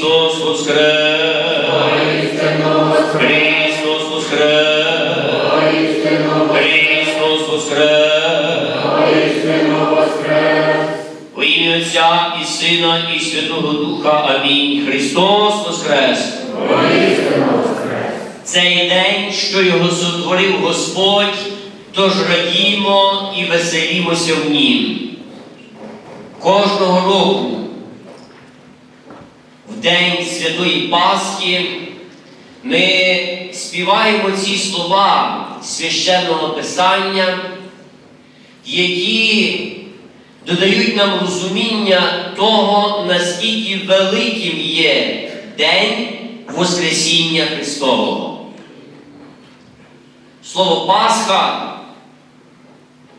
Христос воскрес! Христос воскрес! Христос воскрес! Во ім'я Отця і Сина, і Святого Духа. Амінь. Христос воскрес! Цей день, що його сотворив Господь, тож радімо і веселімося в нім. Кожного року, день Святої Пасхи, ми співаємо ці слова священного Писання, які додають нам розуміння того, наскільки великим є День Воскресіння Христового. Слово Пасха,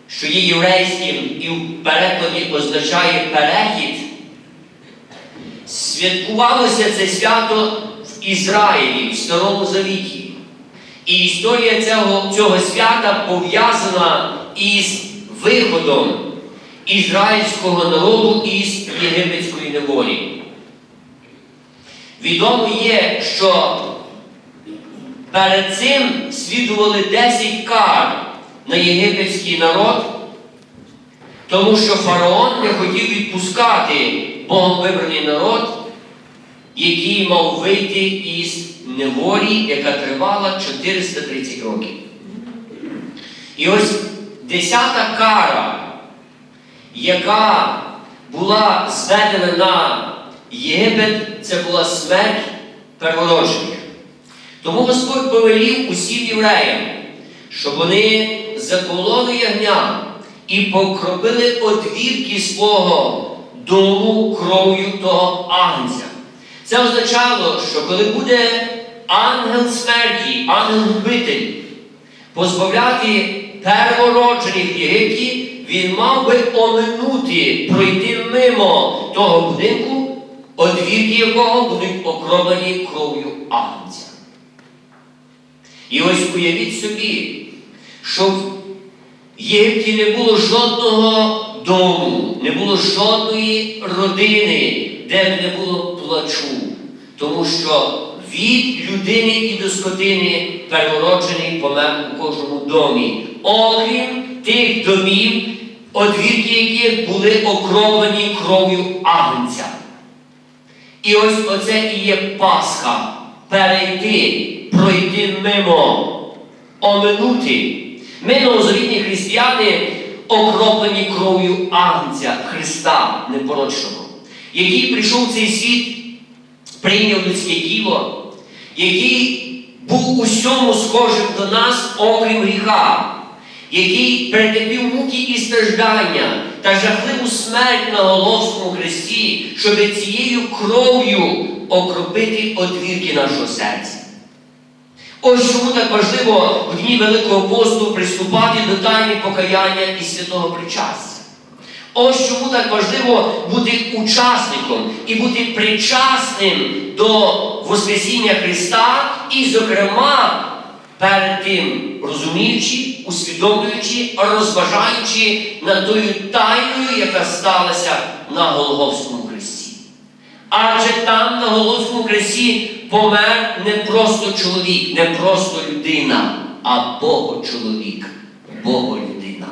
що є єврейським і в перекладі означає перехід, святкувалося це свято в Ізраїлі в Старому Завіті. І історія цього, цього свята пов'язана із виходом ізраїльського народу із єгипетської неволі. Відомо є, що перед цим слідували 10 кар на єгипетський народ, тому що фараон не хотів відпускати Богом вибраний народ, який мав вийти із неволі, яка тривала 430 років. І ось десята кара, яка була зведена на Єгипет, це була смерть первороджених. Тому Господь повелів усім євреям, щоб вони закололи ягня і покропили одвірки свого дому кров'ю того агнця. Це означало, що коли буде ангел смерті, ангел-губитель, позбавляти первороджених Єгипті, він мав би оминути, пройти мимо того будинку, одвірки якого будуть окроплені кров'ю агнця. І ось уявіть собі, що в Єгипті не було жодного дому, не було жодної родини, де б не було плачу. Тому що від людини і до скотини первороджений помер у кожному домі, окрім тих домів, одвірки яких були окроплені кров'ю агнця. І ось оце і є Пасха. Перейти, пройти мимо, оминути. Ми, новозавітні християни, окроплені кров'ю Агнця, Христа непорочного, який прийшов в цей світ, прийняв людське тіло, який був усьому схожим до нас, окрім гріха, який перетерпів муки і страждання та жахливу смерть на Головському хресті, щоб цією кров'ю окропити одвірки нашого серця. Ось чому так важливо в дні Великого посту приступати до тайни покаяння і святого причастя. Ось чому так важливо бути учасником і бути причасним до Воскресіння Христа, і, зокрема, перед тим розуміючи, усвідомлюючи, розважаючи над тою тайною, яка сталася на Голгофському хресті. Адже там на Голгофському хресті помер не просто чоловік, не просто людина, а Богочоловік, Боголюдина.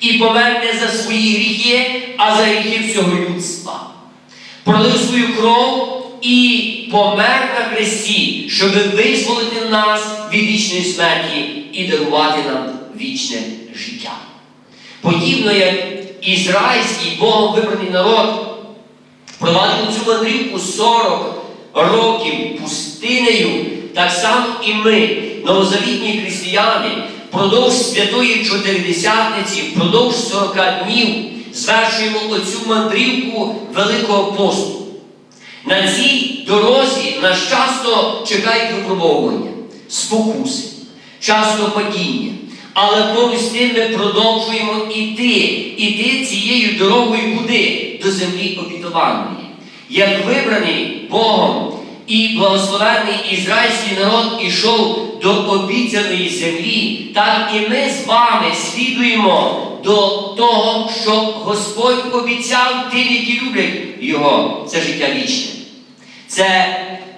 І помер не за свої гріхи, а за гріхи всього людства. Пролив свою кров і помер на хресті, щоб визволити нас від вічної смерті і дарувати нам вічне життя. Подібно як ізраїльський Богом вибраний народ провадив цю мандрівку 40 років пустинею, так само і ми, новозавітні християни, впродовж святої Чотиридесятниці, впродовж 40 днів звершуємо оцю мандрівку Великого посту. На цій дорозі нас часто чекають випробовування, спокуси, часто падіння. Але поміж тим ми продовжуємо іти, іти цією дорогою куди? До землі обітованої. Як вибраний Богом і благословений ізраїльський народ ішов до обіцяної землі, так і ми з вами слідуємо до того, що Господь обіцяв тим, які люблять Його, це життя вічне. це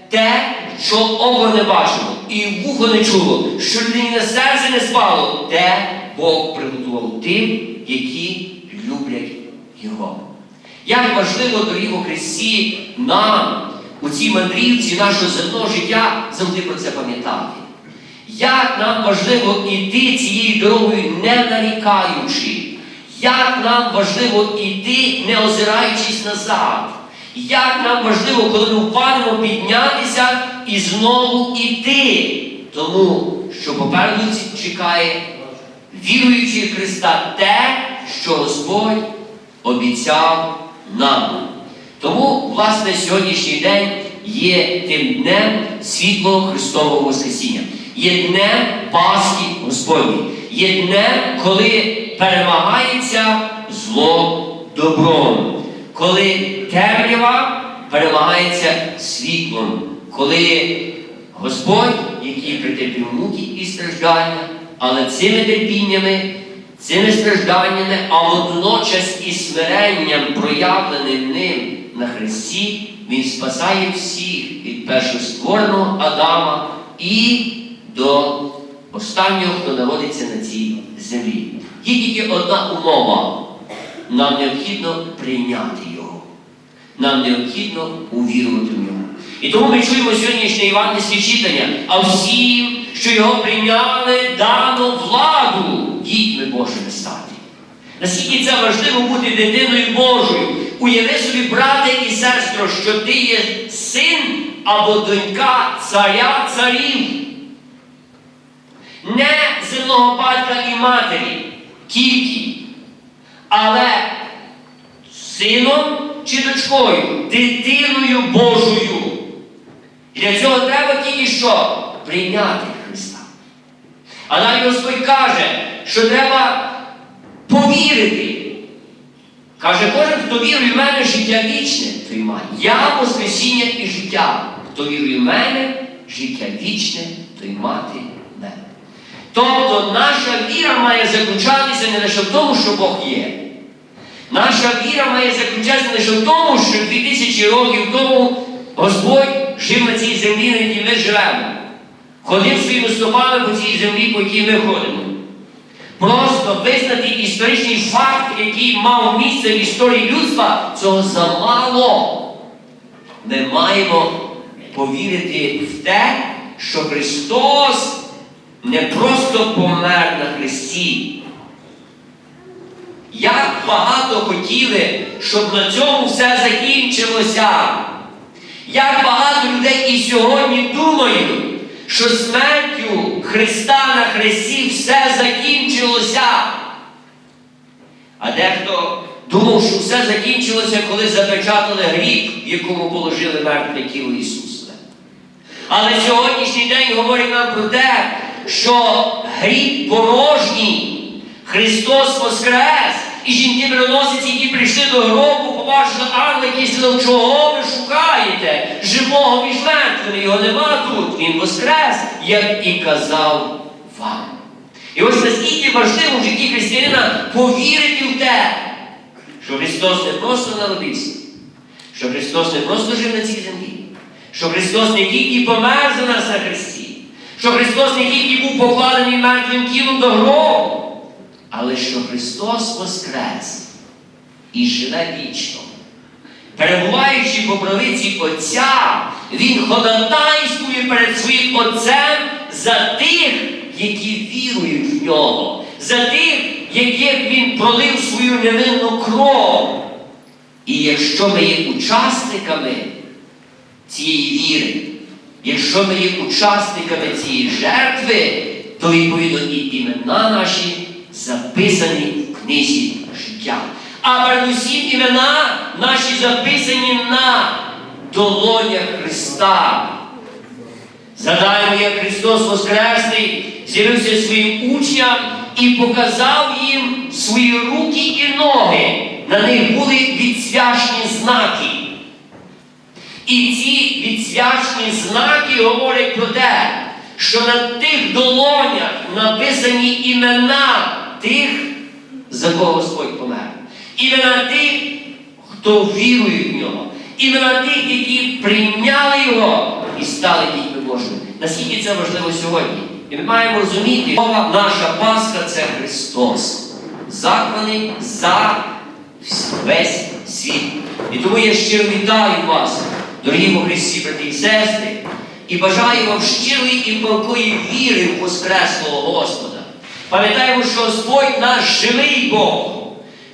те, що око не бачило, і вухо не чуло, що людині на серце не спало, те Бог приготував тим, які люблять Його. Як важливо, дорогі у Христі, нам у цій мандрівці нашого земного життя завжди про це пам'ятати. Як нам важливо йти цією дорогою, не нарікаючи, як нам важливо йти, не озираючись назад. Як нам важливо, коли ми впадемо, піднятися і знову йти. Тому що попереду чекає, віруючи в Христа, те, що Господь обіцяв нам. Тому, власне, сьогоднішній день є тим днем світлого Христового Воскресіння, є днем Пасхи Господній, є днем, коли перемагається зло добром, коли темрява перемагається світлом, коли Господь, який притерпів муки і страждання, але цими терпіннями, цими стражданнями, а водночас і смиренням, проявленим ним на Христі, Він спасає всіх від першоствореного Адама і до останнього, хто народиться на цій землі. Є тільки одна умова. Нам необхідно прийняти його. Нам необхідно увірувати в нього. І тому ми чуємо сьогоднішнє євангельське читання, а всім, що його прийняли, дано владу дітьми Божими стати. Наскільки це важливо бути дитиною Божою. Уяви собі, брате і сестро, що ти є син або донька царя царів. Не земного батька і матері, тільки, але сином чи дочкою, дитиною Божою. І для цього треба тільки що? Прийняти Христа. А далі Господь каже, що треба повірити. Каже, кожен, хто вірує в мене, життя вічне, той має. Я Воскресіння і життя. Хто вірує в мене, життя вічне, той мати мене. Тобто наша віра має заключатися не лише в тому, що Бог є. Наша віра має заключатися лише в тому, що 2000 років тому Господь жив на цій землі, на якій ми живемо. Ходив своїми стопами по цій землі, по якій ми ходимо. Просто визнати історичний факт, який мав місце в історії людства, цього замало. Ми маємо повірити в те, що Христос не просто помер на Христі. Як багато хотіли, щоб на цьому все закінчилося. Як багато людей і сьогодні думають, що смертю Христа на Христі все закінчилося. А дехто думав, що все закінчилося, коли запечатали гріб, в якому положили мертве тіло Ісуса. Але сьогоднішній день говорить нам про те, що гріб порожній, Христос Воскрес, і жінки приносять, які прийшли до гробу, побачили ангела, який сказав, чого ви шукаєте? Живого між мертвими, його нема тут. Він воскрес, як і казав вам. І ось наскільки важливо в житті християнина повірити в те, що Христос не просто народився, що Христос не просто жив на цій землі, що Христос не тільки помер за нас на Христі, що Христос не тільки був покладений мертвим тілом до гробу, але що Христос Воскрес і живе вічно. Перебуваючи по правиці Отця, Він ходатайствує перед своїм Отцем за тих, які вірують в нього, за тих, яких Він пролив свою невинну кров. І якщо ми є учасниками цієї віри, якщо ми є учасниками цієї жертви, то відповідно і імена наші записані в книзі життя. А передусім імена наші записані на долонях Христа. Згадаємо, як Христос Воскресний з'явився своїм учням і показав їм свої руки і ноги. На них були відсвячні знаки. І ці відсвячні знаки говорять про те, що на тих долонях написані імена тих, за кого Господь помер. Імена тих, хто вірує в нього. іменно тих, які прийняли його і стали дітьми Божими. Наскільки це важливо сьогодні? І ми маємо розуміти, мова наша Пасха це Христос, закланий за весь світ. І тому я щиро вітаю вас, дорогі Христі, брати і сестри, і бажаю вам щирої і палкої віри в Воскреслого Господа. Пам'ятаємо, що Господь наш живий Бог,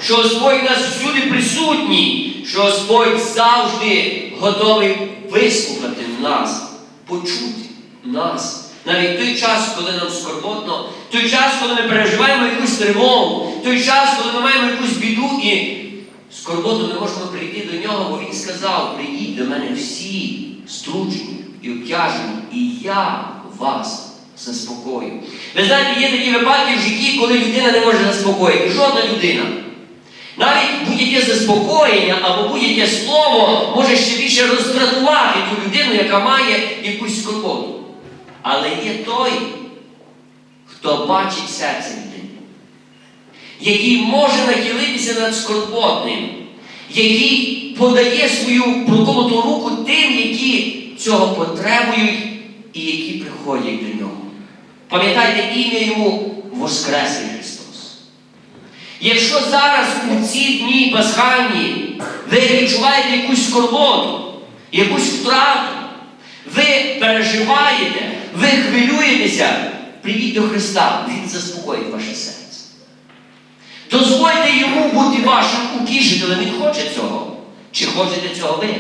що Господь нас всюди присутній, що Господь завжди готовий вислухати нас, почути нас. Навіть той час, коли нам скорботно, той час, коли ми переживаємо якусь тривогу, той час, коли ми маємо якусь біду і скорботу ми можемо прийти до нього, бо Він сказав, прийдіть до мене всі стручені і обтяжені, і я вас заспокою. Ви знаєте, є такі випадки в житті, коли людина не може заспокоїти. Жодна людина. Навіть будь-яке заспокоєння або будь-яке слово може ще більше роздратувати ту людину, яка має якусь скорботу. Але є той, хто бачить серце людини, який може нахилитися над скорботним, який подає свою проколоту руку тим, які цього потребують і які приходять до нього. Пам'ятайте ім'я йому Воскреслий Христос. Якщо зараз у ці дні пасхальні ви відчуваєте якусь скорботу, якусь втрату, ви переживаєте, ви хвилюєтеся, прийдіть до Христа, Він заспокоїть ваше серце. Дозвольте йому бути вашим утішителем, він хоче цього. Чи хочете цього ви?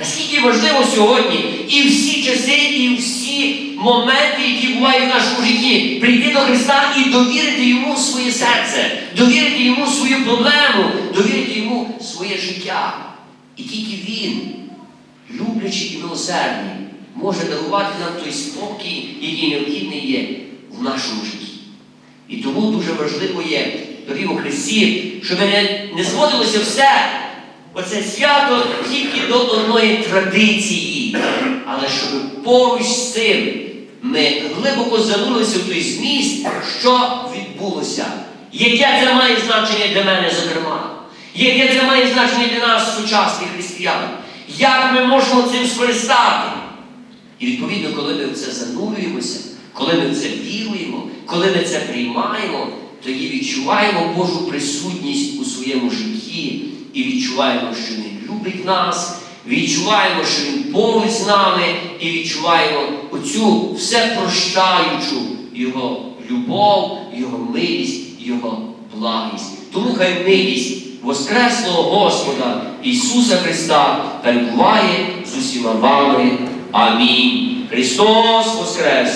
Наскільки важливо сьогодні і всі часи, і всі моменти, які бувають в нашому житті, прийти до Христа і довірити йому своє серце, довірити йому свою проблему, довірити йому своє життя. І тільки Він, люблячий і милосердний, може дарувати нам той спокій, який необхідний є в нашому житті. І тому дуже важливо є, дорогі у Христі, щоб не, не зводилося все, оце свято тільки до одної традиції, але щоб поруч з цим ми глибоко занурилися в той зміст, що відбулося. Яке це має значення для мене, зокрема? Яке це має значення для нас, сучасних християн? Як ми можемо цим скористати? І відповідно, коли ми в це занурюємося, коли ми в це віруємо, коли ми це приймаємо, тоді відчуваємо Божу присутність у своєму житті і відчуваємо, що Він любить нас, відчуваємо, що Він поруч з нами, і відчуваємо оцю все прощаючу Його любов, Його милість, Його благість. Тому хай милість Воскреслого Господа Ісуса Христа перебуває з усіма вами. Амінь. Христос Воскрес!